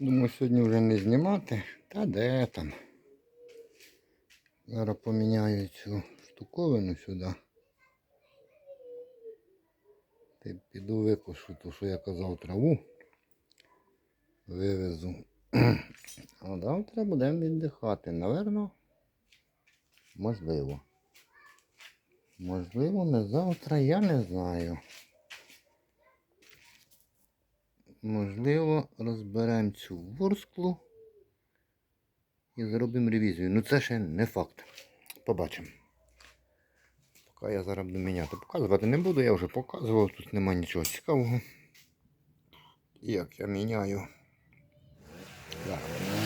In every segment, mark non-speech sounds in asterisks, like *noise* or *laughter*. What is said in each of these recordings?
Думаю, сьогодні вже не знімати. Та де там. Зараз поміняю цю штуковину сюди. Та піду викошу ту, що я казав, траву. Вивезу. *clears throat* А завтра будемо віддихати. Наверно, можливо. Можливо, не завтра, я не знаю. Можливо, розберемо цю ворсклу і зробимо ревізію. Ну це ще не факт. Побачимо. Поки я зараз буду міняти. Показувати не буду, я вже показував, тут нема нічого цікавого. Як я міняю. Зараз.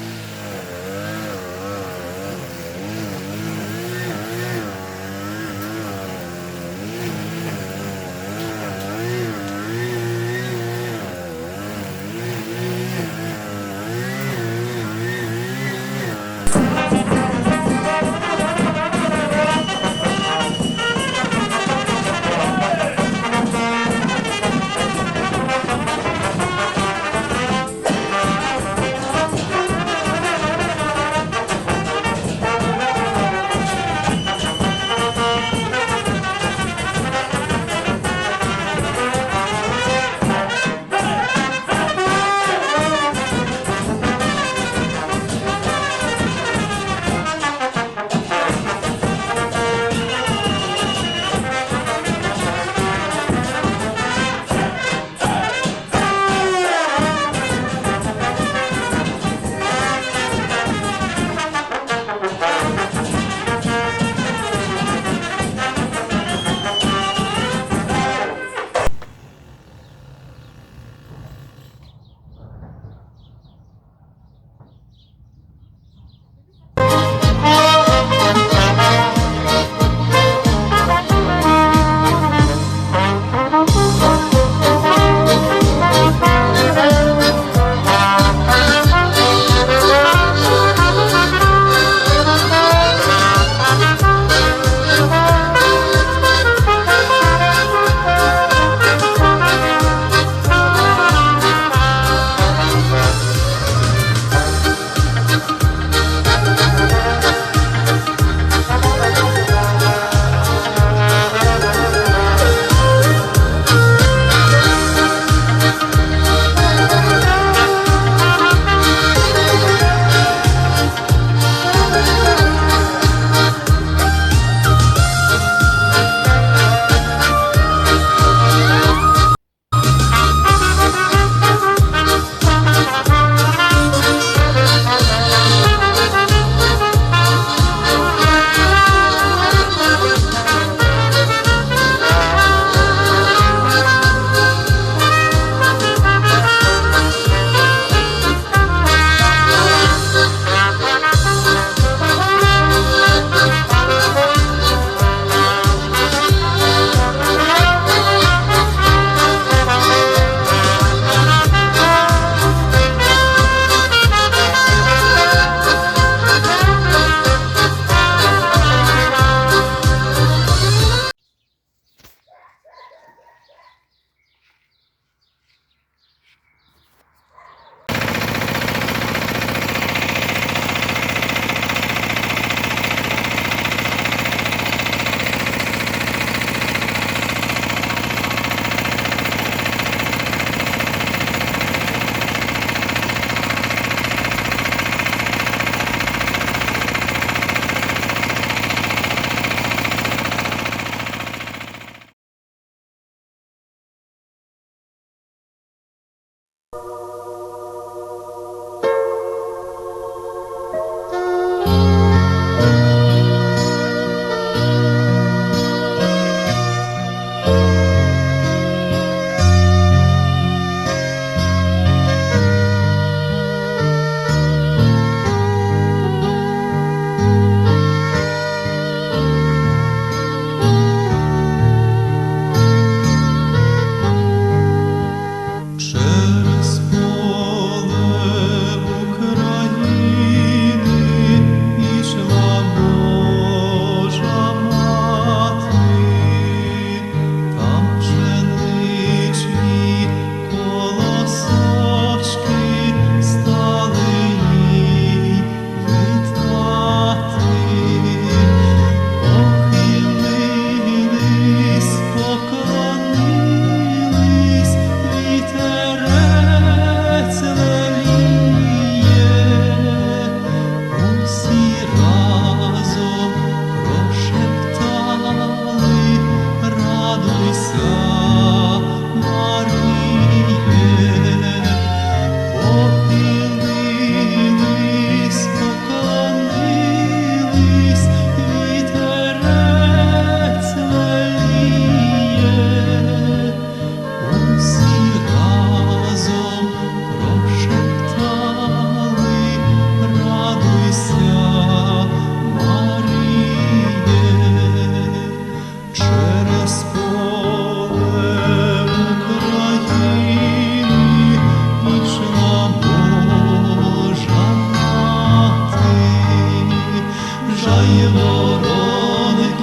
Бажає вороники,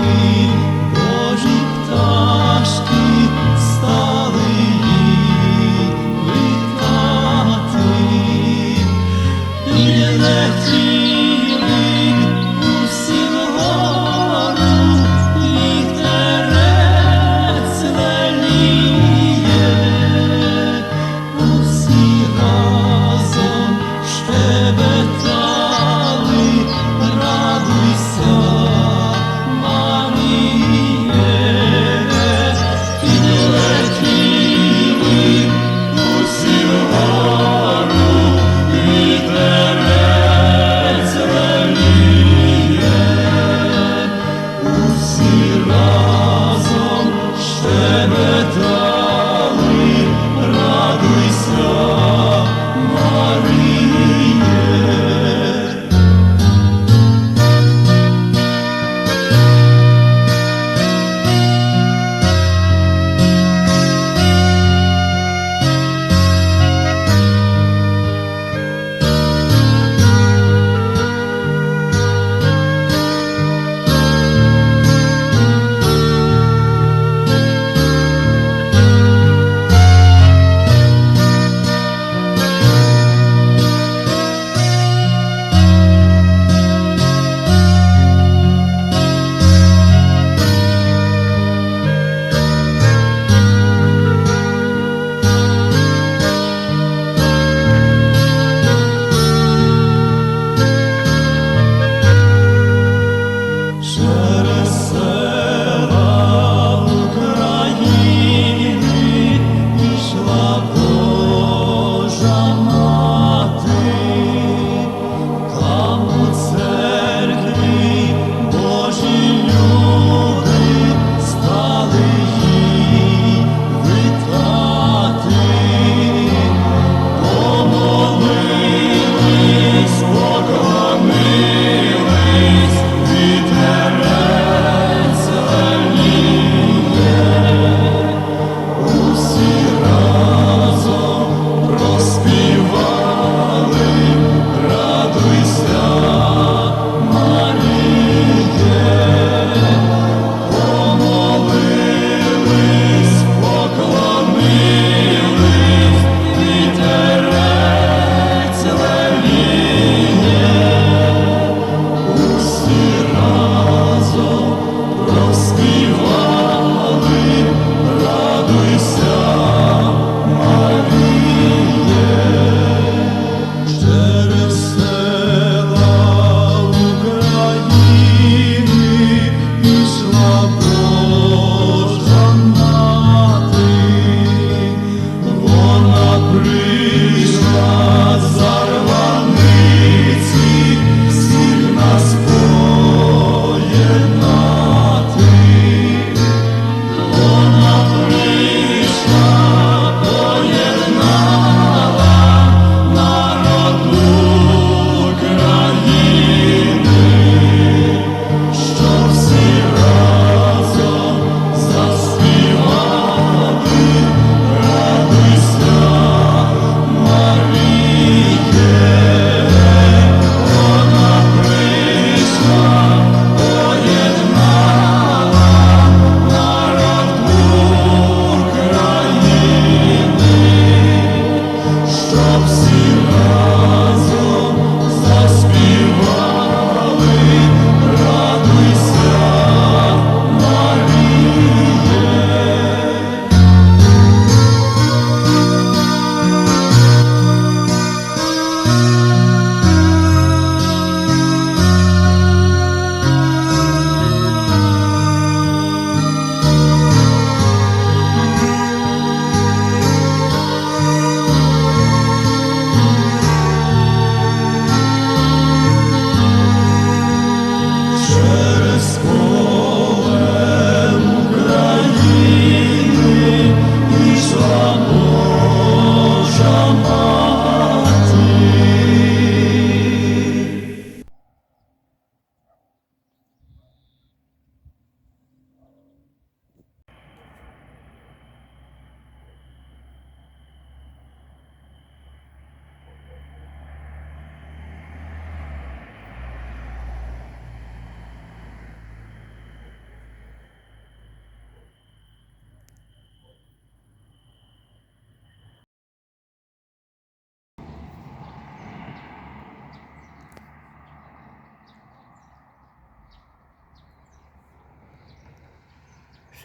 Божі пташки.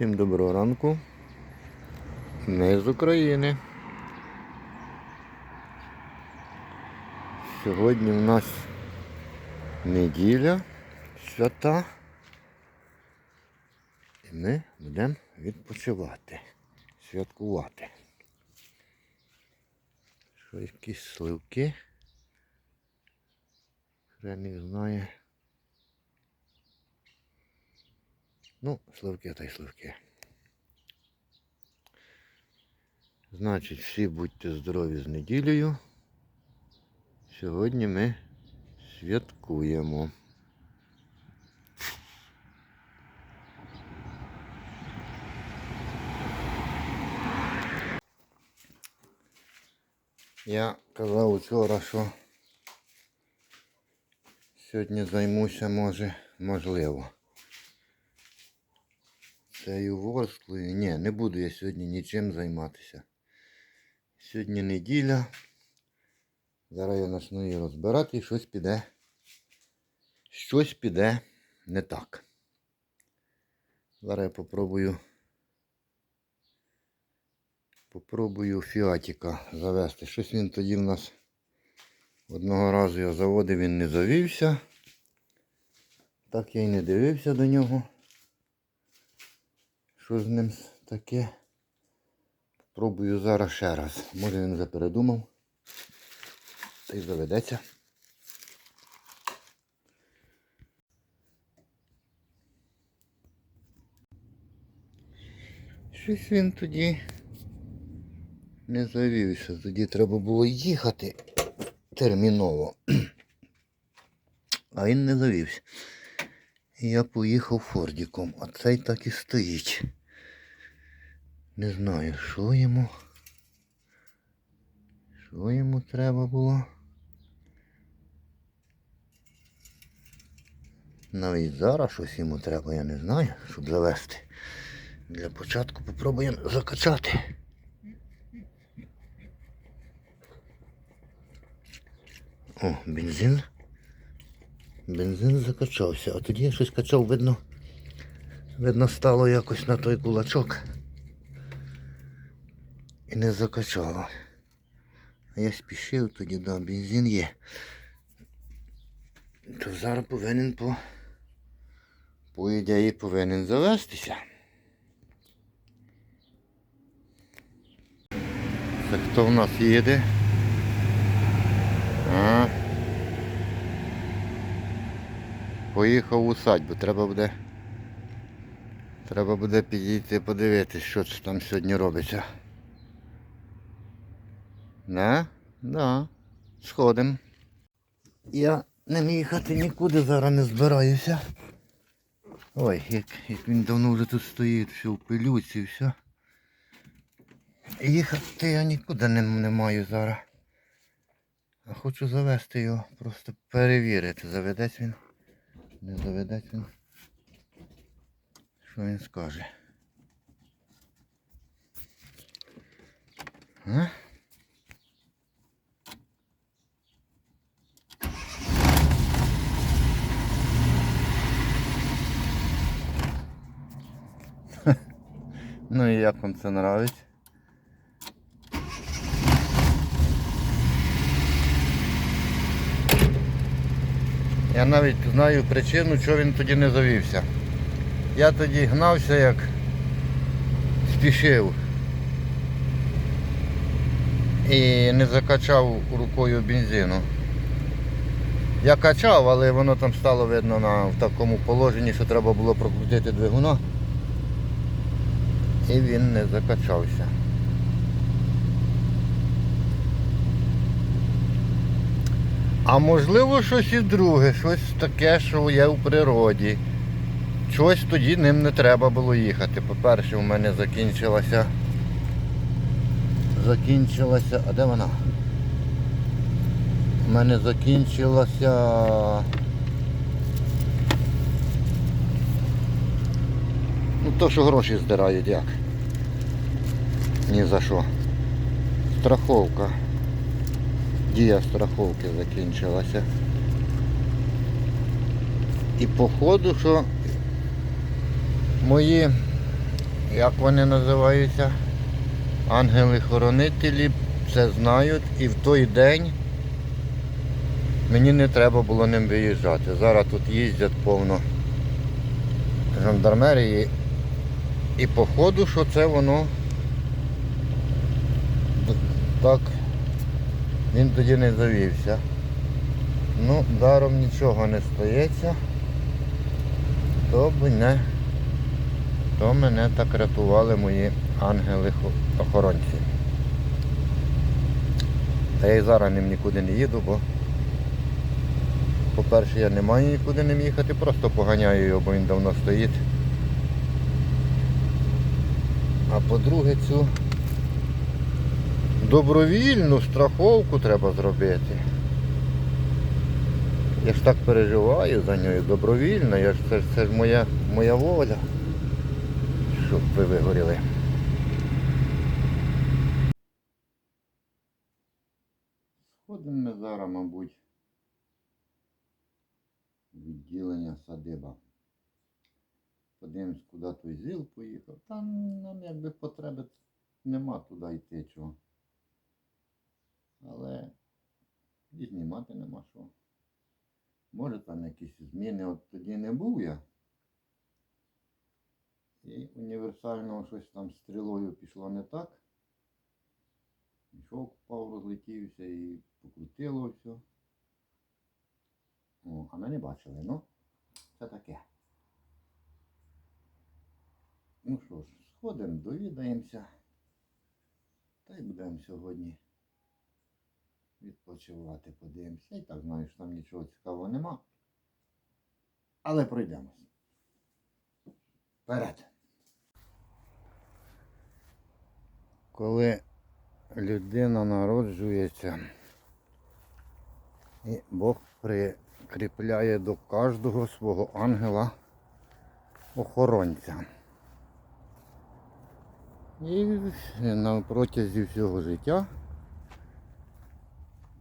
Всім доброго ранку. Ми з України. Сьогодні у нас неділя, свята. І ми будемо відпочивати, святкувати. Що якісь сливки. Хрен їх знає. Ну, сливки та й сливки. Значить, всі будьте здорові з неділею. Сьогодні ми святкуємо. Я казав вчора, що сьогодні займуся, може, можливо. Цією ворсклою. Ні, не буду я сьогодні нічим займатися. Сьогодні неділя. Зараз я почну її розбирати і щось піде. Щось піде не так. Зараз я попробую. Попробую фіатіка завести. Щось він тоді в нас одного разу я заводив, він не завівся. Так я й не дивився до нього. Що з ним таке? Пробую зараз ще раз. Може він вже передумав. Та й заведеться. Щось він тоді не завівся. Тоді треба було їхати терміново. А він не завівся. Я поїхав Фордіком, а цей так і стоїть. Не знаю, що йому. Що йому треба було. Навіть зараз щось йому треба, я не знаю, щоб завести. Для початку попробуємо закачати. О, бензин. Бензин закачався, а тоді я щось качав, видно, видно, стало якось на той кулачок. І не закачало. А я спішив тоді, да, бензин є. То зараз повинен по, по ідеї повинен завестися. Це хто в нас їде? А. Поїхав у садьбу, треба буде. Треба буде підійти подивитись, що це там сьогодні робиться. Да? Да. Сходим. Я не їхати нікуди зараз не збираюся. Ой, як, як він давно вже тут стоїть, все в пилюці, все. Їхати я нікуди не, не маю зараз. А хочу завести його, просто перевірити, заведеться він. Не заведеться він. Що він скаже? А? Ну і як вам це нравиться? Я навіть знаю причину, чого він тоді не завівся. Я тоді гнався як спішив. І не закачав рукою бензину. Я качав, але воно там стало видно на, в такому положенні, що треба було прокрутити двигуна. І він не закачався. А можливо щось і друге, щось таке, що є в природі. Щось тоді ним не треба було їхати. По-перше, у мене закінчилася. Закінчилася. А де вона? У мене закінчилася. Ну то, що гроші здирають як. Ні за що. Страховка. Дія страховки закінчилася. І походу, що мої як вони називаються? Ангели-хоронителі це знають і в той день мені не треба було ним виїжджати. Зараз тут їздять повно жандармерії. І походу, що це воно так він тоді не завівся. Ну, даром нічого не стається, то б не, то мене так рятували мої ангели-охоронці. Та я й зараз ним нікуди не їду, бо по-перше, я не маю нікуди ним їхати, просто поганяю його, бо він давно стоїть. А по-друге, цю добровільну страховку треба зробити. Я ж так переживаю за нею добровільно, я ж, це, це ж моя, моя воля. Щоб ви вигоріли. Сходимо ми зараз, мабуть, відділення садиба. Подивимось, куди той зіл поїхав. Там нам якби потреби нема туди йти чого. Але і знімати нема що. Може там якісь зміни, от тоді не був я. І універсального щось там стрілою пішло не так. Мішок впав, розлетівся і покрутило все. О, а ми не бачили, ну, це таке. Ну що ж, сходимо, довідаємося. Та й будемо сьогодні відпочивати, подивимося. І так знаю, що там нічого цікавого нема. Але пройдемось. Вперед. Коли людина народжується, і Бог прикріпляє до кожного свого ангела охоронця. І на протязі всього життя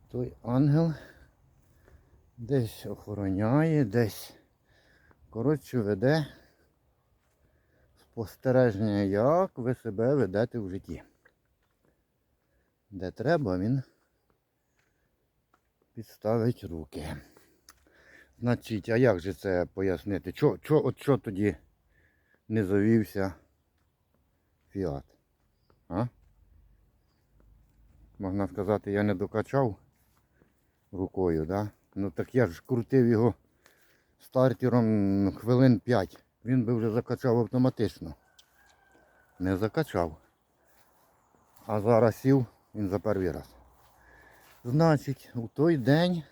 той ангел десь охороняє, десь, коротше, веде спостереження, як ви себе ведете в житті. Де треба, він підставить руки. Значить, а як же це пояснити? Чо, чо, от що тоді не завівся фіат? А? Можна сказати, я не докачав рукою, да? Ну так я ж крутив його стартером хвилин 5. Він би вже закачав автоматично. Не закачав. А зараз сів він за перший раз. Значить, у той день,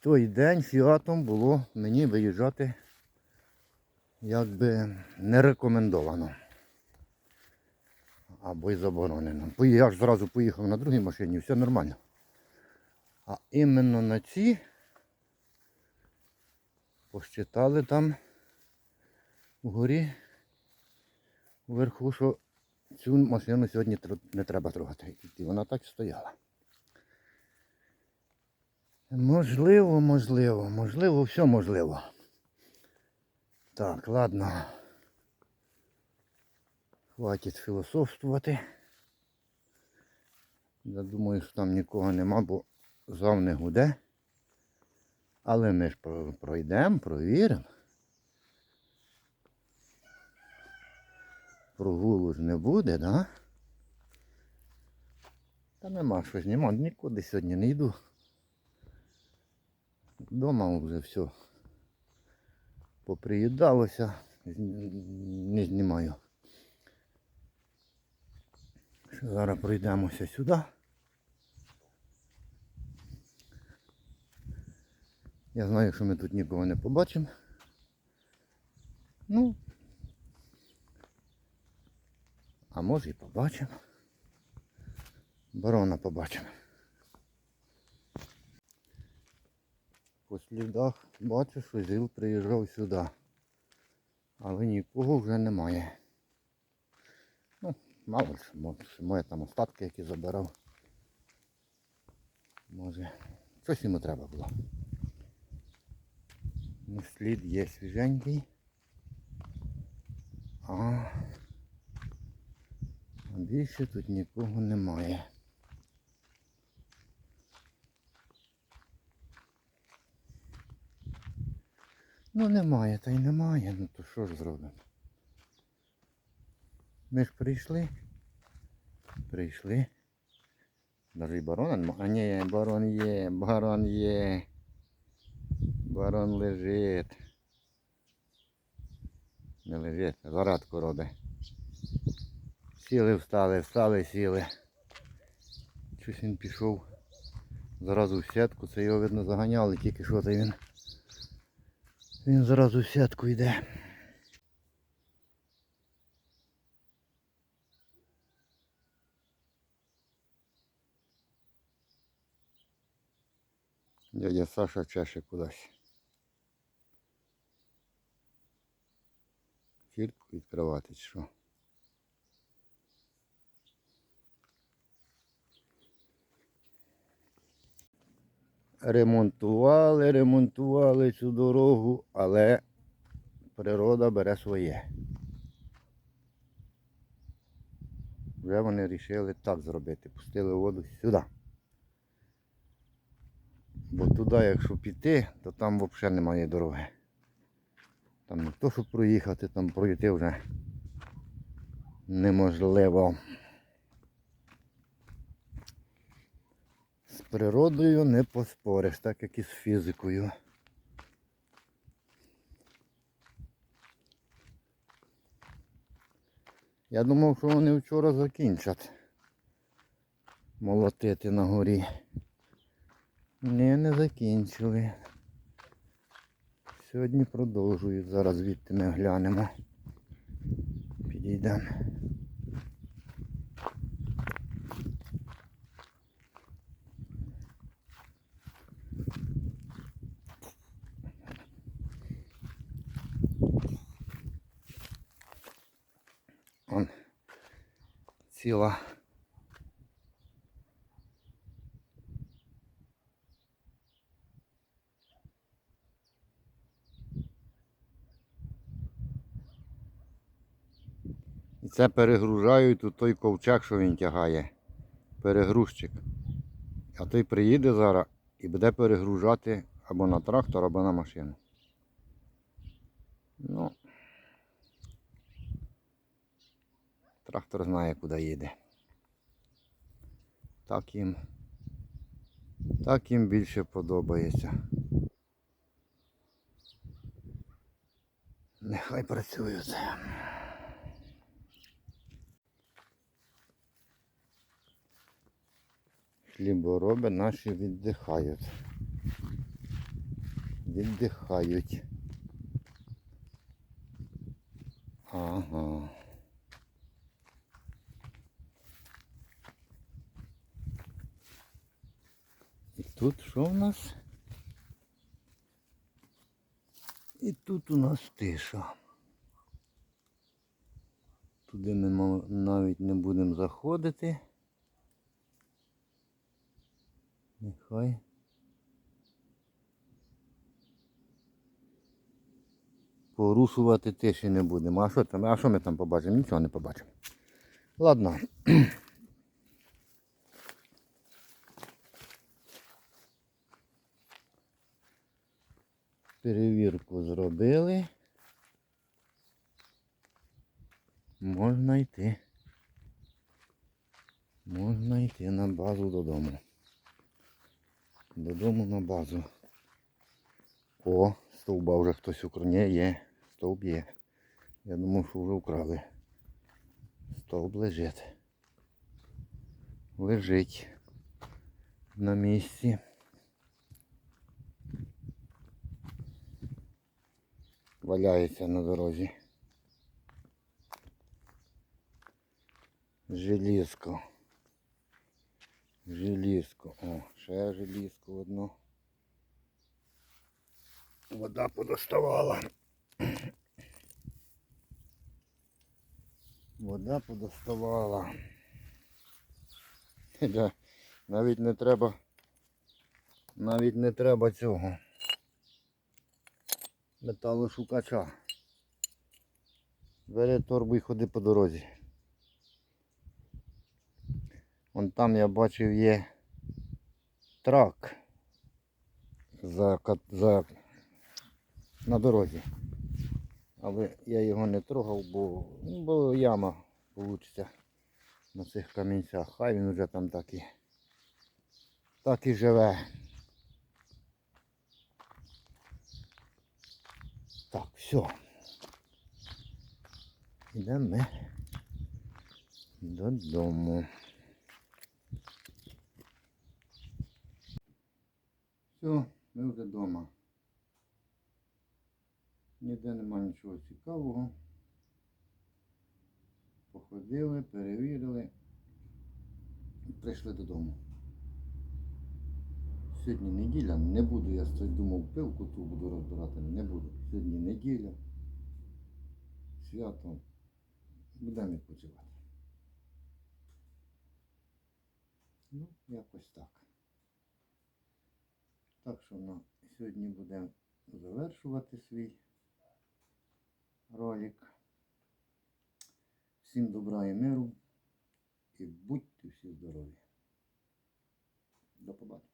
той день фіатом було мені виїжджати якби не рекомендовано. Або й заборонено. Я ж зразу поїхав на другій машині, все нормально. А іменно на цій посчитали там вгорі вверху, що цю машину сьогодні не треба трогати. І вона так стояла. Можливо, можливо, можливо, все можливо. Так, ладно. Хватить філософствувати. Я думаю, що там нікого нема, бо зав не гуде. Але ми ж пройдемо, провіримо. Прогулу ж не буде, да? Та нема що знімати, нікуди сьогодні не йду. Дома вже все поприїдалося, не знімаю. Зараз пройдемося сюди. Я знаю, що ми тут нікого не побачимо. Ну, а може і побачимо. Барона побачимо. По слідах бачу, що зіл приїжджав сюди. Але нікого вже немає. Мало що моє там остатки, які забирав. Може, щось йому треба було. Ну, слід є свіженький. А більше тут нікого немає. Ну немає, та й немає, ну то що ж зробимо? Ми ж прийшли. Прийшли. Барона нема. А ні, барон є, барон є. Барон лежить. Не лежить, зарадку робить. Сіли, встали, встали, сіли. Щось він пішов. Зразу в сітку, це його видно заганяли, тільки що то він. Він зразу в сітку йде. Дядя Саша чеше кудись. Фіртку відкривати чи що? Ремонтували, ремонтували цю дорогу, але природа бере своє. Вже вони вирішили так зробити. Пустили воду сюди. Бо туди, якщо піти, то там взагалі немає дороги. Там не то, щоб проїхати, там пройти вже неможливо. З природою не поспориш, так як і з фізикою. Я думав, що вони вчора закінчать молотити на горі. Ні, не закінчили. Сьогодні продовжують. Зараз звідти ми глянемо. Підійдемо. Он ціла Це перегружають у той ковчег, що він тягає. Перегрузчик. А той приїде зараз і буде перегружати або на трактор, або на машину. Ну, трактор знає, куди їде. Так їм, так їм більше подобається. Нехай працюють. Хлібороби наші віддихають. Віддихають. Ага. І тут що в нас? І тут у нас тиша. Туди ми навіть не будемо заходити. Нехай. Порушувати тиші не будемо. А що там? А що ми там побачимо? Нічого не побачимо. Ладно. *clears throat* Перевірку зробили. Можна йти. Можна йти на базу додому. Додому на базу. О, стовба вже хтось укране є. Стовп є. Я думав, що вже украли. Стовп лежить. Лежить на місці. Валяється на дорозі. Желізко. Желізко. О, ще желізко одно. Вода подоставала. Вода подоставала. Навіть не треба. Навіть не треба цього. Металошукача. Бери торбу і ходи по дорозі. Вон там я бачив є трак за, за, на дорозі. Але я його не трогав, бо, ну, бо яма вийде на цих камінцях. Хай він вже там так і, так і живе. Так, все. Йдемо ми додому. Все, ми вже вдома. Ніде нема нічого цікавого. Походили, перевірили і прийшли додому. Сьогодні неділя, не буду, я думав, пилку ту буду розбирати, не буду. Сьогодні неділя, свято, будемо відпочивати. Ну, якось так. Так що на сьогодні будемо завершувати свій ролик. Всім добра і миру і будьте всі здорові. До побачення.